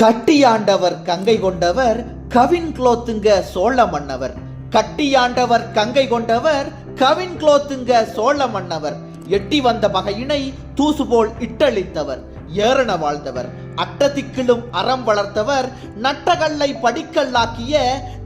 கட்டியாண்டவர் கங்கை கொண்டவர் கவின் குலோத்துங்க சோழ மன்னவர். கட்டியாண்டவர் கங்கை கொண்டவர் கவின் குலோத்துங்க சோழ மன்னவர். எட்டி வந்த பகையினை தூசு போல் இட்டளித்தவர் ஏறன வாழ்ந்தவர். அட்டதிக்கிலும் அறம் வளர்த்தவர் நட்டகல்லை படிக்கல்லாக்கிய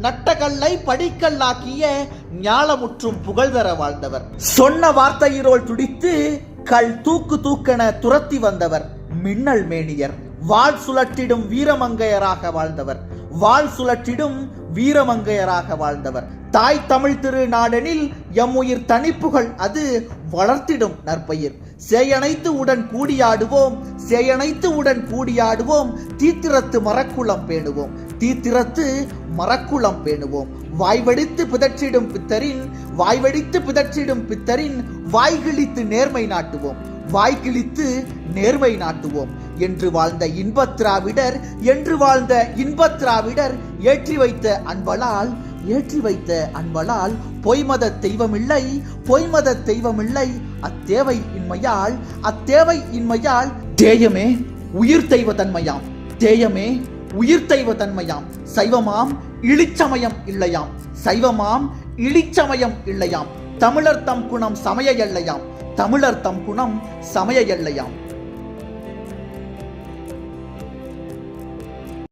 நட்டகல்லை படிக்கல்லாக்கிய ஞாலமுற்றும் புகழ்தர வாழ்ந்தவர். சொன்ன வார்த்தையிரோள் துடித்து கல் தூக்கு தூக்கென துரத்தி வந்தவர் மின்னல் மேனியர். வாள் சுழற்றிடும் வீரமங்கையராக வாழ்ந்தவர். வாள் சுழற்றிடும் வீரமங்கையராக வாழ்ந்தவர். தாய் தமிழ் திரு நாடெனில் எம் உயிர் தனிப்புகள் அது வளர்த்திடும் நற்பயிர். சேயனைத்து உடன் கூடியாடுவோம் சேயனைத்து உடன் கூடியாடுவோம் தீத்திரத்து மரக்குளம் பேணுவோம் தீத்திரத்து மரக்குளம் பேணுவோம். வாய்வடித்து பிதற்றிடும் பித்தரின் வாய்வடித்து பிதற்றிடும் பித்தரின் வாய்கிழித்து நேர்மை நாட்டுவோம். வாய்க்கிழித்து நேர்மை நாட்டுவோம். என்று வாழ்ந்த இன்பத்ராவிடர் என்று வாழ்ந்த இன்பத் திராவிடர் ஏற்றி வைத்த அன்பலால் ஏற்றி வைத்த அன்பலால் பொய்மத தெய்வமில்லை பொய்மத தெய்வமில்லை. அத்தேவை இன்மையால் அத்தேவை இன்மையால் தேயமே உயிர் தெய்வ தன்மையாம். தேயமே உயிர் தெய்வ தன்மையாம். சைவமாம் இழிச்சமயம் இல்லையாம். சைவமாம் இழிச்சமயம் இல்லையாம். தமிழர் தம் குணம் சமய எல்லையாம் தமிழர் தம் குணம் சமய எல்லையாம்.